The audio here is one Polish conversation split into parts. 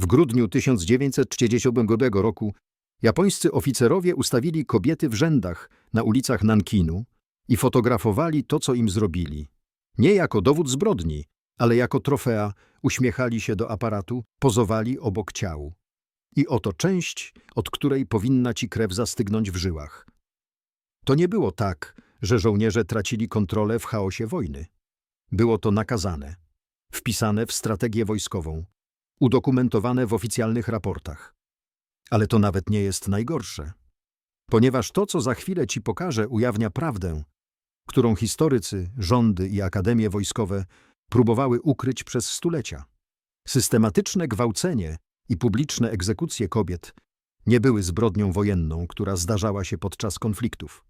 W grudniu 1932 roku japońscy oficerowie ustawili kobiety w rzędach na ulicach Nankinu i fotografowali to, co im zrobili. Nie jako dowód zbrodni, ale jako trofea uśmiechali się do aparatu, pozowali obok ciał. I oto część, od której powinna ci krew zastygnąć w żyłach. To nie było tak, że żołnierze tracili kontrolę w chaosie wojny. Było to nakazane, wpisane w strategię wojskową, udokumentowane w oficjalnych raportach. Ale to nawet nie jest najgorsze. Ponieważ to, co za chwilę ci pokażę, ujawnia prawdę, którą historycy, rządy i akademie wojskowe próbowały ukryć przez stulecia. Systematyczne gwałcenie i publiczne egzekucje kobiet nie były zbrodnią wojenną, która zdarzała się podczas konfliktów.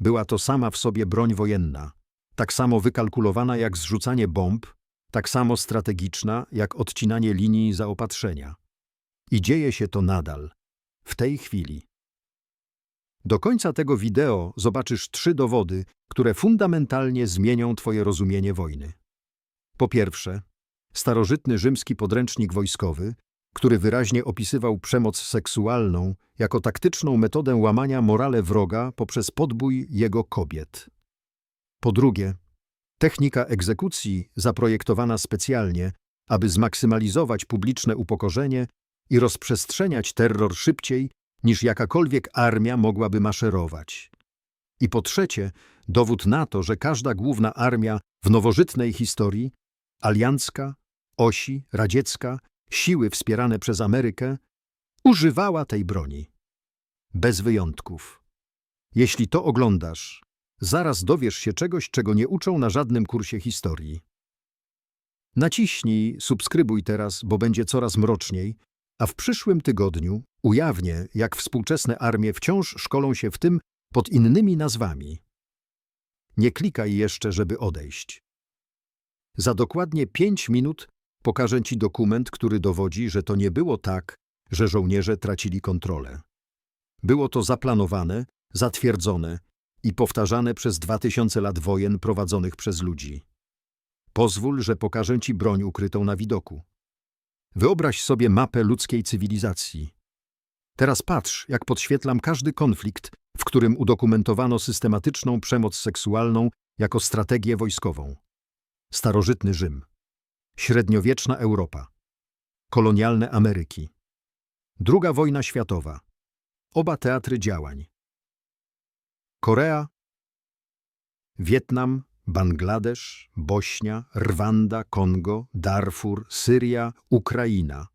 Była to sama w sobie broń wojenna, tak samo wykalkulowana jak zrzucanie bomb, tak samo strategiczna jak odcinanie linii zaopatrzenia. I dzieje się to nadal, w tej chwili. Do końca tego wideo zobaczysz trzy dowody, które fundamentalnie zmienią Twoje rozumienie wojny. Po pierwsze, starożytny rzymski podręcznik wojskowy, który wyraźnie opisywał przemoc seksualną jako taktyczną metodę łamania morale wroga poprzez podbój jego kobiet. Po drugie, technika egzekucji zaprojektowana specjalnie, aby zmaksymalizować publiczne upokorzenie i rozprzestrzeniać terror szybciej, niż jakakolwiek armia mogłaby maszerować. I po trzecie, dowód na to, że każda główna armia w nowożytnej historii, aliancka, osi, radziecka, siły wspierane przez Amerykę, używała tej broni. Bez wyjątków. Jeśli to oglądasz, zaraz dowiesz się czegoś, czego nie uczą na żadnym kursie historii. Naciśnij subskrybuj teraz, bo będzie coraz mroczniej, a w przyszłym tygodniu ujawnię, jak współczesne armie wciąż szkolą się w tym pod innymi nazwami. Nie klikaj jeszcze, żeby odejść. Za dokładnie pięć minut pokażę Ci dokument, który dowodzi, że to nie było tak, że żołnierze tracili kontrolę. Było to zaplanowane, zatwierdzone i powtarzane przez dwa tysiące lat wojen prowadzonych przez ludzi. Pozwól, że pokażę Ci broń ukrytą na widoku. Wyobraź sobie mapę ludzkiej cywilizacji. Teraz patrz, jak podświetlam każdy konflikt, w którym udokumentowano systematyczną przemoc seksualną jako strategię wojskową. Starożytny Rzym, średniowieczna Europa, kolonialne Ameryki, druga wojna światowa, oba teatry działań. Korea, Wietnam, Bangladesz, Bośnia, Rwanda, Kongo, Darfur, Syria, Ukraina.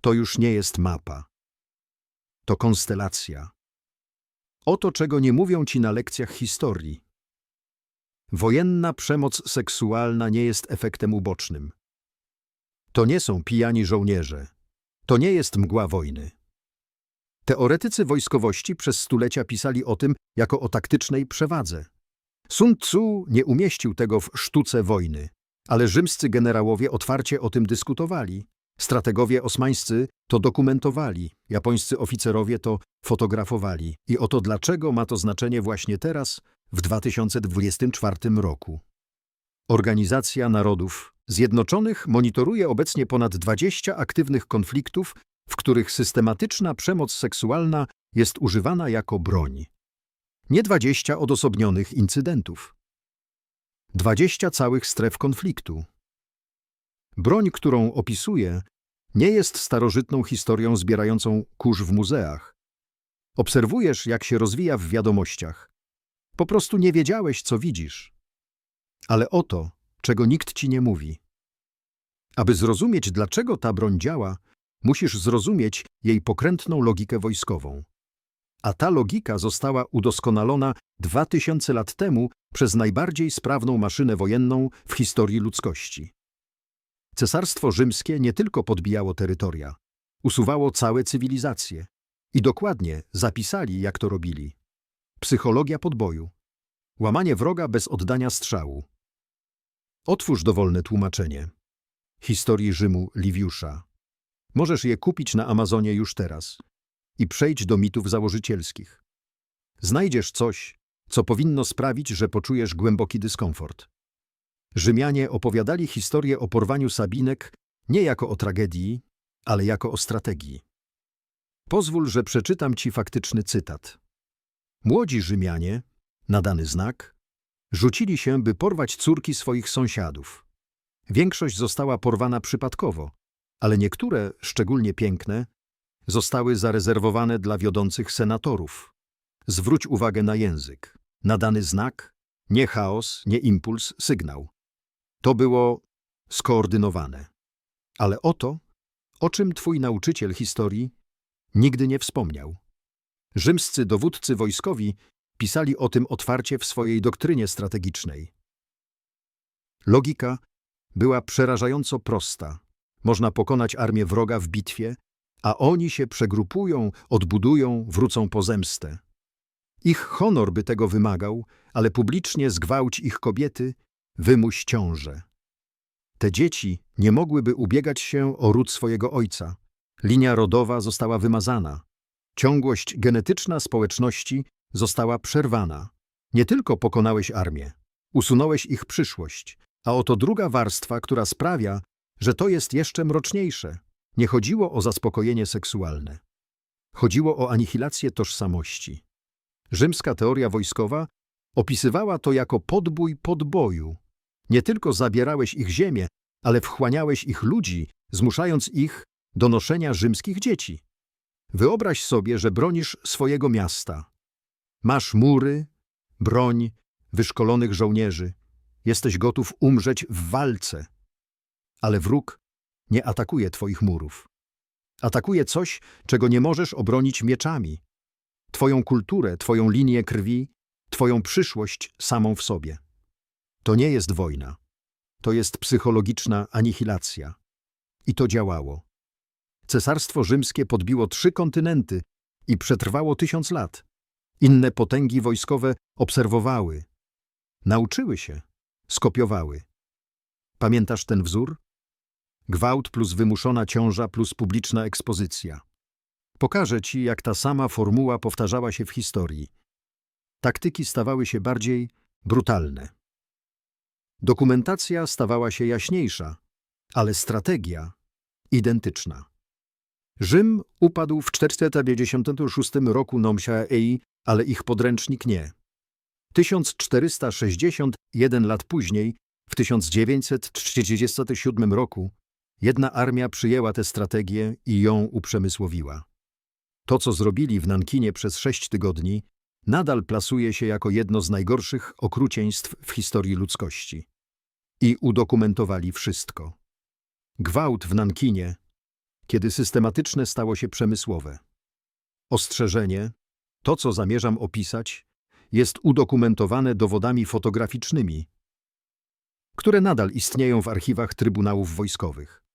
To już nie jest mapa. To konstelacja. Oto czego nie mówią ci na lekcjach historii. Wojenna przemoc seksualna nie jest efektem ubocznym. To nie są pijani żołnierze. To nie jest mgła wojny. Teoretycy wojskowości przez stulecia pisali o tym jako o taktycznej przewadze. Sun Tzu nie umieścił tego w sztuce wojny, ale rzymscy generałowie otwarcie o tym dyskutowali. Strategowie osmańscy to dokumentowali, japońscy oficerowie to fotografowali. I oto dlaczego ma to znaczenie właśnie teraz, w 2024 roku. Organizacja Narodów Zjednoczonych monitoruje obecnie ponad 20 aktywnych konfliktów, w których systematyczna przemoc seksualna jest używana jako broń. Nie 20 odosobnionych incydentów. 20 całych stref konfliktu. Broń, którą opisuję, nie jest starożytną historią zbierającą kurz w muzeach. Obserwujesz, jak się rozwija w wiadomościach. Po prostu nie wiedziałeś, co widzisz. Ale oto, czego nikt ci nie mówi. Aby zrozumieć, dlaczego ta broń działa, musisz zrozumieć jej pokrętną logikę wojskową. A ta logika została udoskonalona dwa tysiące lat temu przez najbardziej sprawną maszynę wojenną w historii ludzkości. Cesarstwo rzymskie nie tylko podbijało terytoria, usuwało całe cywilizacje. I dokładnie zapisali, jak to robili. Psychologia podboju. Łamanie wroga bez oddania strzału. Otwórz dowolne tłumaczenie. Historii Rzymu Liviusza. Możesz je kupić na Amazonie już teraz. I przejdź do mitów założycielskich. Znajdziesz coś, co powinno sprawić, że poczujesz głęboki dyskomfort. Rzymianie opowiadali historię o porwaniu Sabinek Nie jako o tragedii, ale jako o strategii. Pozwól, że przeczytam ci faktyczny cytat. Młodzi Rzymianie, nadany znak, rzucili się, by porwać córki swoich sąsiadów. Większość została porwana przypadkowo, ale niektóre, szczególnie piękne, zostały zarezerwowane dla wiodących senatorów. Zwróć uwagę na język. Nadany znak, nie chaos, nie impuls, sygnał. To było skoordynowane. Ale o to, o czym twój nauczyciel historii nigdy nie wspomniał. Rzymscy dowódcy wojskowi pisali o tym otwarcie w swojej doktrynie strategicznej. Logika była przerażająco prosta. Można pokonać armię wroga w bitwie, a oni się przegrupują, odbudują, wrócą po zemstę. Ich honor by tego wymagał, ale publicznie zgwałć ich kobiety, wymuś ciążę. Te dzieci nie mogłyby ubiegać się o ród swojego ojca. Linia rodowa została wymazana. Ciągłość genetyczna społeczności została przerwana. Nie tylko pokonałeś armię, usunąłeś ich przyszłość, a oto druga warstwa, która sprawia, że to jest jeszcze mroczniejsze. Nie chodziło o zaspokojenie seksualne. Chodziło o anihilację tożsamości. Rzymska teoria wojskowa opisywała to jako podbój podboju. Nie tylko zabierałeś ich ziemię, ale wchłaniałeś ich ludzi, zmuszając ich do noszenia rzymskich dzieci. Wyobraź sobie, że bronisz swojego miasta. Masz mury, broń, wyszkolonych żołnierzy. Jesteś gotów umrzeć w walce. Ale wróg nie atakuje twoich murów. Atakuje coś, czego nie możesz obronić mieczami. Twoją kulturę, twoją linię krwi, twoją przyszłość samą w sobie. To nie jest wojna. To jest psychologiczna anihilacja. I to działało. Cesarstwo rzymskie podbiło trzy kontynenty i przetrwało tysiąc lat. Inne potęgi wojskowe obserwowały. Nauczyły się. Skopiowały. Pamiętasz ten wzór? Gwałt plus wymuszona ciąża plus publiczna ekspozycja. Pokażę ci, jak ta sama formuła powtarzała się w historii. Taktyki stawały się bardziej brutalne. Dokumentacja stawała się jaśniejsza, ale strategia identyczna. Rzym upadł w 496 roku Nomsia Ei, ale ich podręcznik nie. 1461 lat później, w 1937 roku, jedna armia przyjęła tę strategię i ją uprzemysłowiła. To, co zrobili w Nankinie przez sześć tygodni, nadal plasuje się jako jedno z najgorszych okrucieństw w historii ludzkości. I udokumentowali wszystko. Gwałt w Nankinie, kiedy systematyczne stało się przemysłowe. Ostrzeżenie, to co zamierzam opisać, jest udokumentowane dowodami fotograficznymi, które nadal istnieją w archiwach trybunałów wojskowych.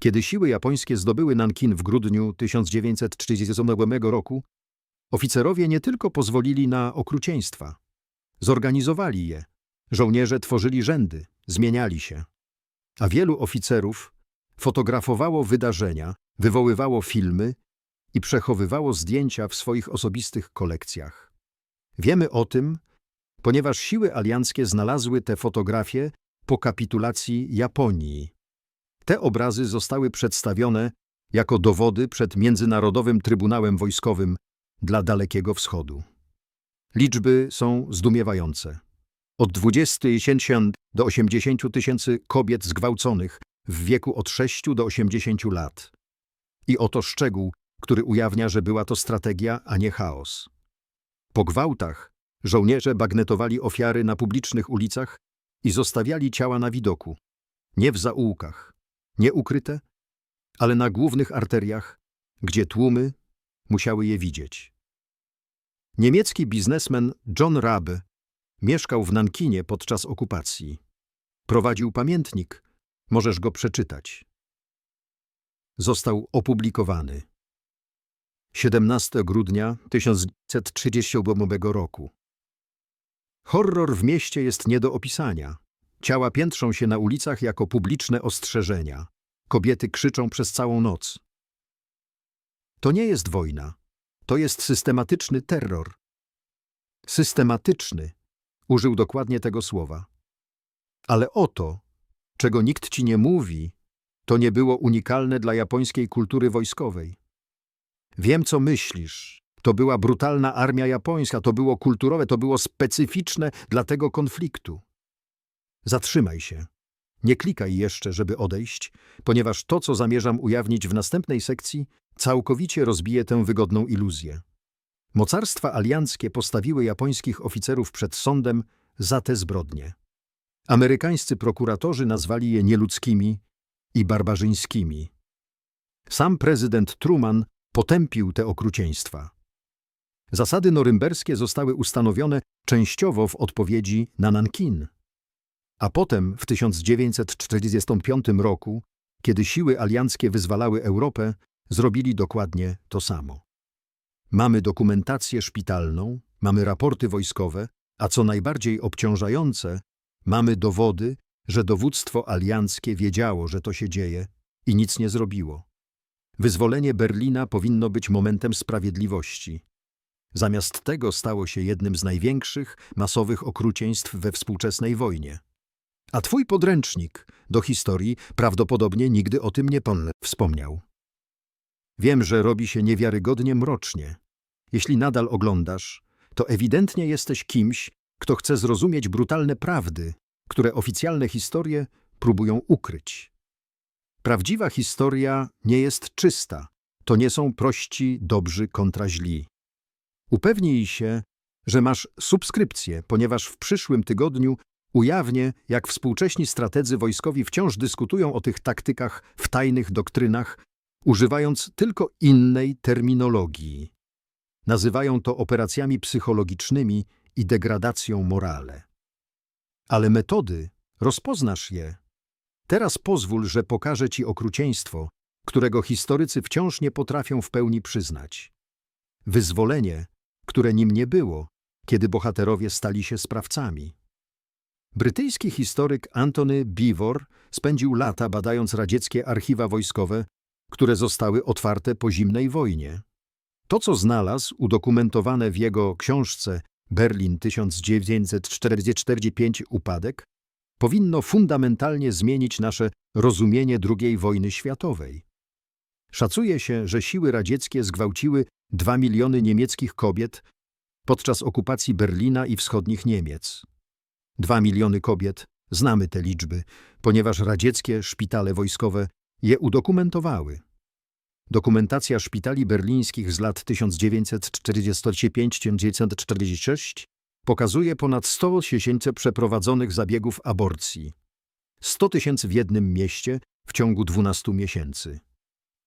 Kiedy siły japońskie zdobyły Nankin w grudniu 1937 roku, oficerowie nie tylko pozwolili na okrucieństwa, zorganizowali je. Żołnierze tworzyli rzędy, zmieniali się. A wielu oficerów fotografowało wydarzenia, wywoływało filmy i przechowywało zdjęcia w swoich osobistych kolekcjach. Wiemy o tym, ponieważ siły alianckie znalazły te fotografie po kapitulacji Japonii. Te obrazy zostały przedstawione jako dowody przed Międzynarodowym Trybunałem Wojskowym dla Dalekiego Wschodu. Liczby są zdumiewające. Od 20 tysięcy do 80 tysięcy kobiet zgwałconych w wieku od 6 do 80 lat. I oto szczegół, który ujawnia, że była to strategia, a nie chaos. Po gwałtach żołnierze bagnetowali ofiary na publicznych ulicach i zostawiali ciała na widoku, nie w zaułkach, nie ukryte, ale na głównych arteriach, gdzie tłumy musiały je widzieć. Niemiecki biznesmen John Rabe mieszkał w Nankinie podczas okupacji. Prowadził pamiętnik, możesz go przeczytać. Został opublikowany 17 grudnia 1938 roku. Horror w mieście jest nie do opisania. Ciała piętrzą się na ulicach jako publiczne ostrzeżenia. Kobiety krzyczą przez całą noc. To nie jest wojna. To jest systematyczny terror. Systematyczny. Użył dokładnie tego słowa. Ale oto, czego nikt ci nie mówi, to nie było unikalne dla japońskiej kultury wojskowej. Wiem, co myślisz. To była brutalna armia japońska, to było kulturowe, to było specyficzne dla tego konfliktu. Zatrzymaj się. Nie klikaj jeszcze, żeby odejść, ponieważ to, co zamierzam ujawnić w następnej sekcji, całkowicie rozbije tę wygodną iluzję. Mocarstwa alianckie postawiły japońskich oficerów przed sądem za te zbrodnie. Amerykańscy prokuratorzy nazwali je nieludzkimi i barbarzyńskimi. Sam prezydent Truman potępił te okrucieństwa. Zasady norymberskie zostały ustanowione częściowo w odpowiedzi na Nankin. A potem, w 1945 roku, kiedy siły alianckie wyzwalały Europę, zrobili dokładnie to samo. Mamy dokumentację szpitalną, mamy raporty wojskowe, a co najbardziej obciążające, mamy dowody, że dowództwo alianckie wiedziało, że to się dzieje i nic nie zrobiło. Wyzwolenie Berlina powinno być momentem sprawiedliwości. Zamiast tego stało się jednym z największych masowych okrucieństw we współczesnej wojnie. A twój podręcznik do historii prawdopodobnie nigdy o tym nie wspomniał. Wiem, że robi się niewiarygodnie mrocznie. Jeśli nadal oglądasz, to ewidentnie jesteś kimś, kto chce zrozumieć brutalne prawdy, które oficjalne historie próbują ukryć. Prawdziwa historia nie jest czysta. To nie są prości, dobrzy kontra źli. Upewnij się, że masz subskrypcję, ponieważ w przyszłym tygodniu ujawnię, jak współcześni strategzy wojskowi wciąż dyskutują o tych taktykach w tajnych doktrynach, używając tylko innej terminologii. Nazywają to operacjami psychologicznymi i degradacją morale. Ale metody, rozpoznasz je. Teraz pozwól, że pokażę ci okrucieństwo, którego historycy wciąż nie potrafią w pełni przyznać. Wyzwolenie, które nim nie było, kiedy bohaterowie stali się sprawcami. Brytyjski historyk Anthony Beevor spędził lata badając radzieckie archiwa wojskowe, które zostały otwarte po zimnej wojnie. To, co znalazł, udokumentowane w jego książce Berlin 1945 Upadek, powinno fundamentalnie zmienić nasze rozumienie II wojny światowej. Szacuje się, że siły radzieckie zgwałciły 2 miliony niemieckich kobiet podczas okupacji Berlina i wschodnich Niemiec. 2 miliony kobiet, znamy te liczby, ponieważ radzieckie szpitale wojskowe je udokumentowały. Dokumentacja szpitali berlińskich z lat 1945-1946 pokazuje ponad 100 tysięcy przeprowadzonych zabiegów aborcji. 100 tysięcy w jednym mieście w ciągu 12 miesięcy.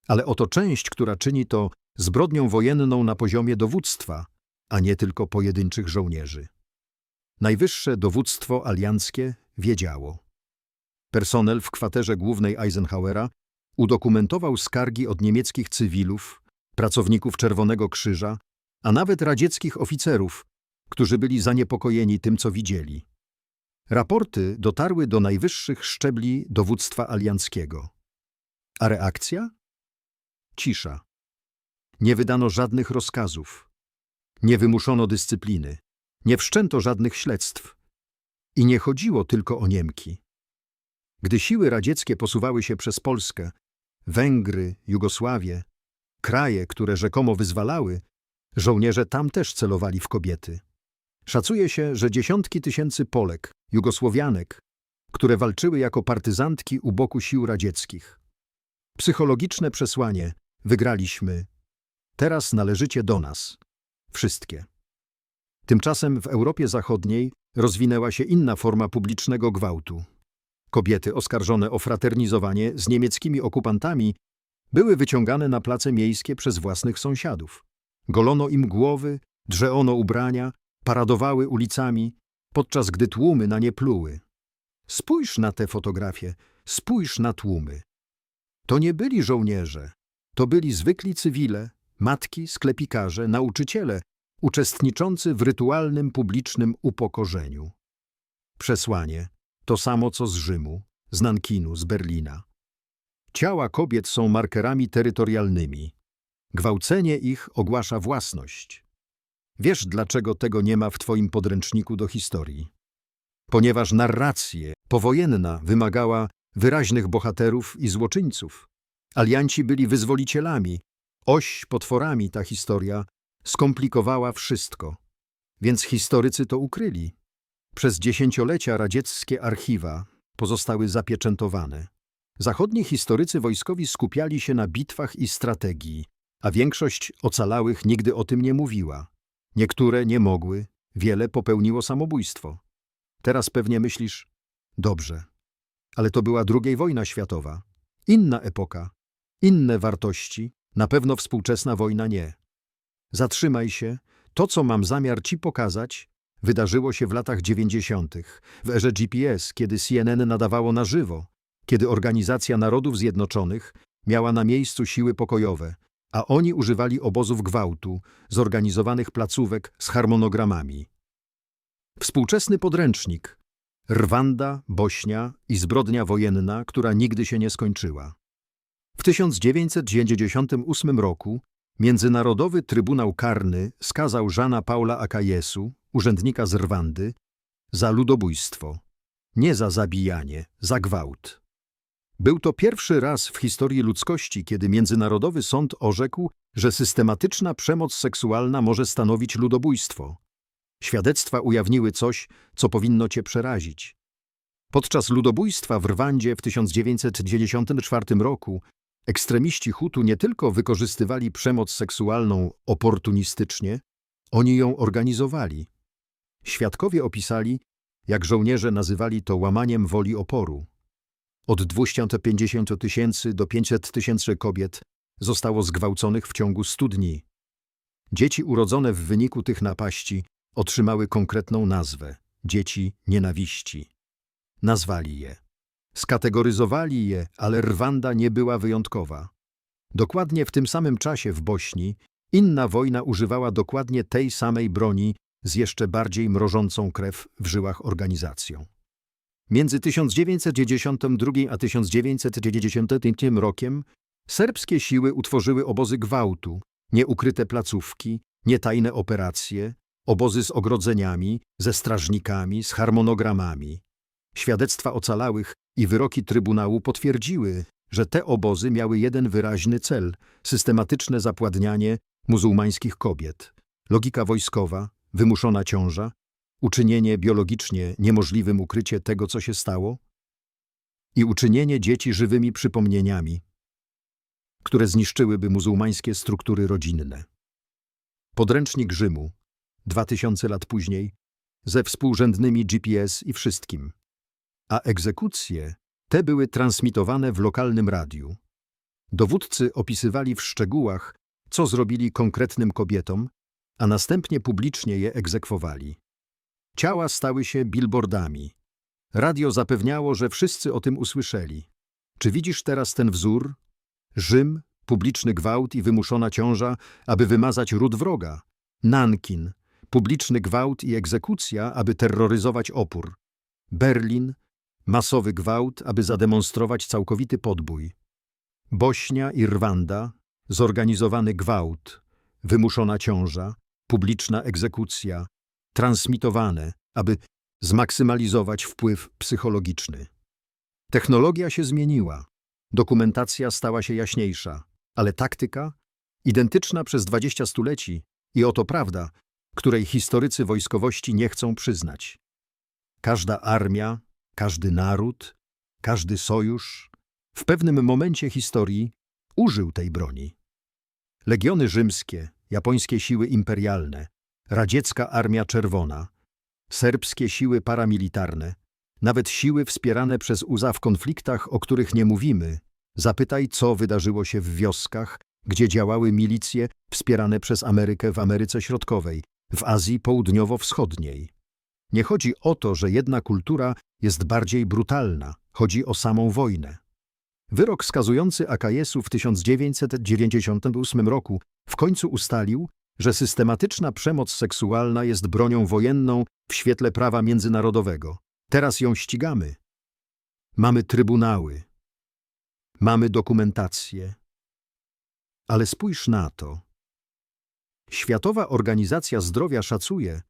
Ale oto część, która czyni to zbrodnią wojenną na poziomie dowództwa, a nie tylko pojedynczych żołnierzy. Najwyższe dowództwo alianckie wiedziało. Personel w kwaterze głównej Eisenhowera udokumentował skargi od niemieckich cywilów, pracowników Czerwonego Krzyża, a nawet radzieckich oficerów, którzy byli zaniepokojeni tym, co widzieli. Raporty dotarły do najwyższych szczebli dowództwa alianckiego. A reakcja? Cisza. Nie wydano żadnych rozkazów. Nie wymuszono dyscypliny. Nie wszczęto żadnych śledztw. I nie chodziło tylko o Niemki. Gdy siły radzieckie posuwały się przez Polskę, Węgry, Jugosławię, kraje, które rzekomo wyzwalały, żołnierze tam też celowali w kobiety. Szacuje się, że dziesiątki tysięcy Polek, Jugosłowianek, które walczyły jako partyzantki u boku sił radzieckich. Psychologiczne przesłanie wygraliśmy. Teraz należycie do nas. Wszystkie. Tymczasem w Europie Zachodniej rozwinęła się inna forma publicznego gwałtu. Kobiety oskarżone o fraternizowanie z niemieckimi okupantami były wyciągane na place miejskie przez własnych sąsiadów. Golono im głowy, drzeono ubrania, paradowały ulicami, podczas gdy tłumy na nie pluły. Spójrz na te fotografie, spójrz na tłumy. To nie byli żołnierze, to byli zwykli cywile, matki, sklepikarze, nauczyciele, uczestniczący w rytualnym publicznym upokorzeniu. Przesłanie to samo co z Rzymu, z Nankinu, z Berlina. Ciała kobiet są markerami terytorialnymi. Gwałcenie ich ogłasza własność. Wiesz, dlaczego tego nie ma w twoim podręczniku do historii? Ponieważ narracja powojenna wymagała wyraźnych bohaterów i złoczyńców. Alianci byli wyzwolicielami, oś potworami ta historia skomplikowała wszystko. Więc historycy to ukryli. Przez dziesięciolecia radzieckie archiwa pozostały zapieczętowane. Zachodni historycy wojskowi skupiali się na bitwach i strategii, a większość ocalałych nigdy o tym nie mówiła. Niektóre nie mogły, wiele popełniło samobójstwo. Teraz pewnie myślisz, dobrze, ale to była druga wojna światowa. Inna epoka, inne wartości, na pewno współczesna wojna nie. Zatrzymaj się, to co mam zamiar ci pokazać, wydarzyło się w latach dziewięćdziesiątych, w erze GPS, kiedy CNN nadawało na żywo, kiedy Organizacja Narodów Zjednoczonych miała na miejscu siły pokojowe, a oni używali obozów gwałtu, zorganizowanych placówek z harmonogramami. Współczesny podręcznik Rwanda, Bośnia i zbrodnia wojenna, która nigdy się nie skończyła. W 1998 roku Międzynarodowy Trybunał Karny skazał Żana Paula Akajesu, urzędnika z Rwandy, za ludobójstwo. Nie za zabijanie, za gwałt. Był to pierwszy raz w historii ludzkości, kiedy Międzynarodowy Sąd orzekł, że systematyczna przemoc seksualna może stanowić ludobójstwo. Świadectwa ujawniły coś, co powinno cię przerazić. Podczas ludobójstwa w Rwandzie w 1994 roku ekstremiści Hutu nie tylko wykorzystywali przemoc seksualną oportunistycznie, oni ją organizowali. Świadkowie opisali, jak żołnierze nazywali to łamaniem woli oporu. Od 250 tysięcy do 500 tysięcy kobiet zostało zgwałconych w ciągu 100 dni. Dzieci urodzone w wyniku tych napaści otrzymały konkretną nazwę – dzieci nienawiści. Nazwali je. Skategoryzowali je, ale Rwanda nie była wyjątkowa. Dokładnie w tym samym czasie w Bośni inna wojna używała dokładnie tej samej broni z jeszcze bardziej mrożącą krew w żyłach organizacją. Między 1992 a 1993 rokiem serbskie siły utworzyły obozy gwałtu, nieukryte placówki, nietajne operacje, obozy z ogrodzeniami, ze strażnikami, z harmonogramami. Świadectwa ocalałych i wyroki Trybunału potwierdziły, że te obozy miały jeden wyraźny cel – systematyczne zapładnianie muzułmańskich kobiet. Logika wojskowa, wymuszona ciąża, uczynienie biologicznie niemożliwym ukrycie tego, co się stało i uczynienie dzieci żywymi przypomnieniami, które zniszczyłyby muzułmańskie struktury rodzinne. Podręcznik Rzymu, 2000 lat później, ze współrzędnymi GPS i wszystkim. A egzekucje te były transmitowane w lokalnym radiu. Dowódcy opisywali w szczegółach, co zrobili konkretnym kobietom, a następnie publicznie je egzekwowali. Ciała stały się billboardami. Radio zapewniało, że wszyscy o tym usłyszeli. Czy widzisz teraz ten wzór? Rzym, publiczny gwałt i wymuszona ciąża, aby wymazać ród wroga. Nankin, publiczny gwałt i egzekucja, aby terroryzować opór. Berlin, masowy gwałt, aby zademonstrować całkowity podbój. Bośnia i Rwanda, zorganizowany gwałt, wymuszona ciąża, publiczna egzekucja, transmitowane, aby zmaksymalizować wpływ psychologiczny. Technologia się zmieniła, dokumentacja stała się jaśniejsza, ale taktyka, identyczna przez 20 stuleci, i oto prawda, której historycy wojskowości nie chcą przyznać. Każda armia, każdy naród, każdy sojusz w pewnym momencie historii użył tej broni. Legiony rzymskie, japońskie siły imperialne, radziecka Armia Czerwona, serbskie siły paramilitarne, nawet siły wspierane przez USA w konfliktach, o których nie mówimy. Zapytaj, co wydarzyło się w wioskach, gdzie działały milicje wspierane przez Amerykę w Ameryce Środkowej, w Azji Południowo-Wschodniej. Nie chodzi o to, że jedna kultura jest bardziej brutalna, chodzi o samą wojnę. Wyrok skazujący AKS-u w 1998 roku w końcu ustalił, że systematyczna przemoc seksualna jest bronią wojenną w świetle prawa międzynarodowego. Teraz ją ścigamy. Mamy trybunały. Mamy dokumentację. Ale spójrz na to. Światowa Organizacja Zdrowia szacuje,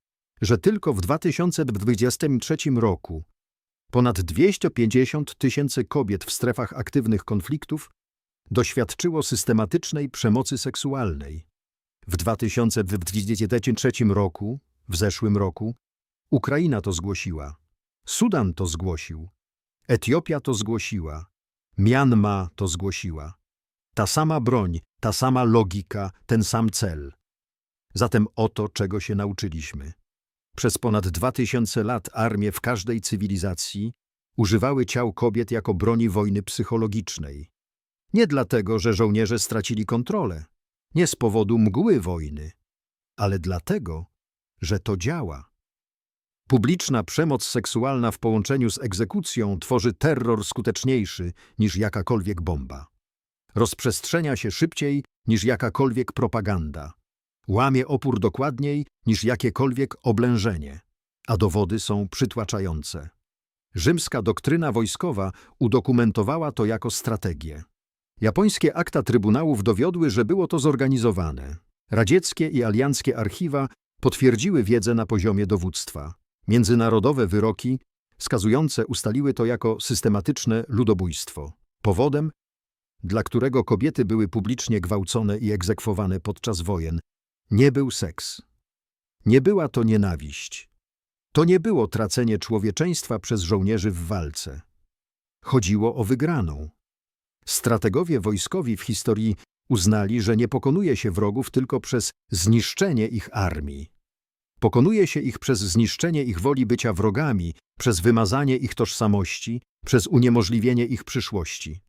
że tylko w 2023 roku Ponad 250 tysięcy kobiet w strefach aktywnych konfliktów doświadczyło systematycznej przemocy seksualnej. W 2023 roku, w zeszłym roku, Ukraina to zgłosiła, Sudan to zgłosił, Etiopia to zgłosiła, Mianma to zgłosiła. Ta sama broń, ta sama logika, ten sam cel. Zatem oto czego się nauczyliśmy. Przez ponad dwa tysiące lat armie w każdej cywilizacji używały ciał kobiet jako broni wojny psychologicznej. Nie dlatego, że żołnierze stracili kontrolę, nie z powodu mgły wojny, ale dlatego, że to działa. Publiczna przemoc seksualna w połączeniu z egzekucją tworzy terror skuteczniejszy niż jakakolwiek bomba. Rozprzestrzenia się szybciej niż jakakolwiek propaganda. Łamie opór dokładniej niż jakiekolwiek oblężenie, a dowody są przytłaczające. Rzymska doktryna wojskowa udokumentowała to jako strategię. Japońskie akta trybunałów dowiodły, że było to zorganizowane. Radzieckie i alianckie archiwa potwierdziły wiedzę na poziomie dowództwa. Międzynarodowe wyroki skazujące ustaliły to jako systematyczne ludobójstwo. Powodem, dla którego kobiety były publicznie gwałcone i egzekwowane podczas wojen, nie był seks. Nie była to nienawiść. To nie było tracenie człowieczeństwa przez żołnierzy w walce. Chodziło o wygraną. Strategowie wojskowi w historii uznali, że nie pokonuje się wrogów tylko przez zniszczenie ich armii. Pokonuje się ich przez zniszczenie ich woli bycia wrogami, przez wymazanie ich tożsamości, przez uniemożliwienie ich przyszłości.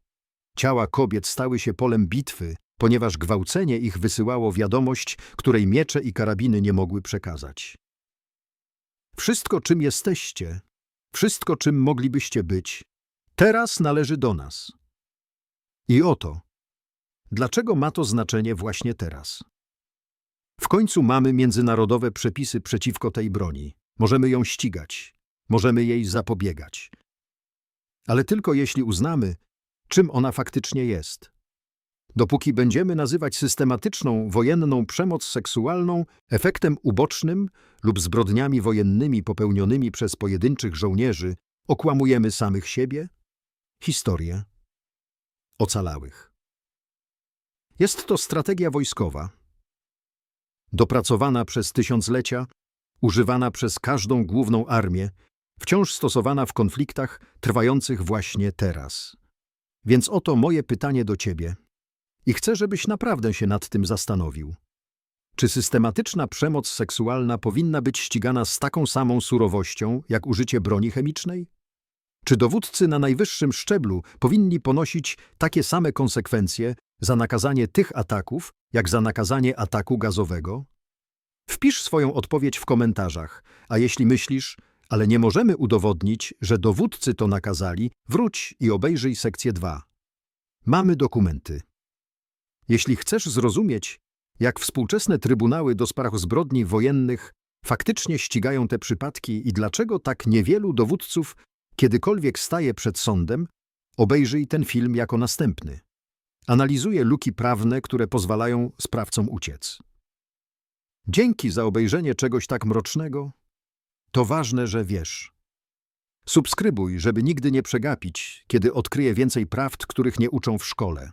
Ciała kobiet stały się polem bitwy, ponieważ gwałcenie ich wysyłało wiadomość, której miecze i karabiny nie mogły przekazać. Wszystko, czym jesteście, wszystko, czym moglibyście być, teraz należy do nas. I oto, dlaczego ma to znaczenie właśnie teraz? W końcu mamy międzynarodowe przepisy przeciwko tej broni. Możemy ją ścigać, możemy jej zapobiegać. Ale tylko jeśli uznamy, czym ona faktycznie jest. Dopóki będziemy nazywać systematyczną, wojenną przemoc seksualną efektem ubocznym lub zbrodniami wojennymi popełnionymi przez pojedynczych żołnierzy, okłamujemy samych siebie, historię, ocalałych. Jest to strategia wojskowa, dopracowana przez tysiąclecia, używana przez każdą główną armię, wciąż stosowana w konfliktach trwających właśnie teraz. Więc oto moje pytanie do ciebie. I chcę, żebyś naprawdę się nad tym zastanowił. Czy systematyczna przemoc seksualna powinna być ścigana z taką samą surowością, jak użycie broni chemicznej? Czy dowódcy na najwyższym szczeblu powinni ponosić takie same konsekwencje za nakazanie tych ataków, jak za nakazanie ataku gazowego? Wpisz swoją odpowiedź w komentarzach, a jeśli myślisz, ale nie możemy udowodnić, że dowódcy to nakazali, wróć i obejrzyj sekcję 2. Mamy dokumenty. Jeśli chcesz zrozumieć, jak współczesne trybunały do spraw zbrodni wojennych faktycznie ścigają te przypadki i dlaczego tak niewielu dowódców kiedykolwiek staje przed sądem, obejrzyj ten film jako następny. Analizuje luki prawne, które pozwalają sprawcom uciec. Dzięki za obejrzenie czegoś tak mrocznego. To ważne, że wiesz. Subskrybuj, żeby nigdy nie przegapić, kiedy odkryję więcej prawd, których nie uczą w szkole.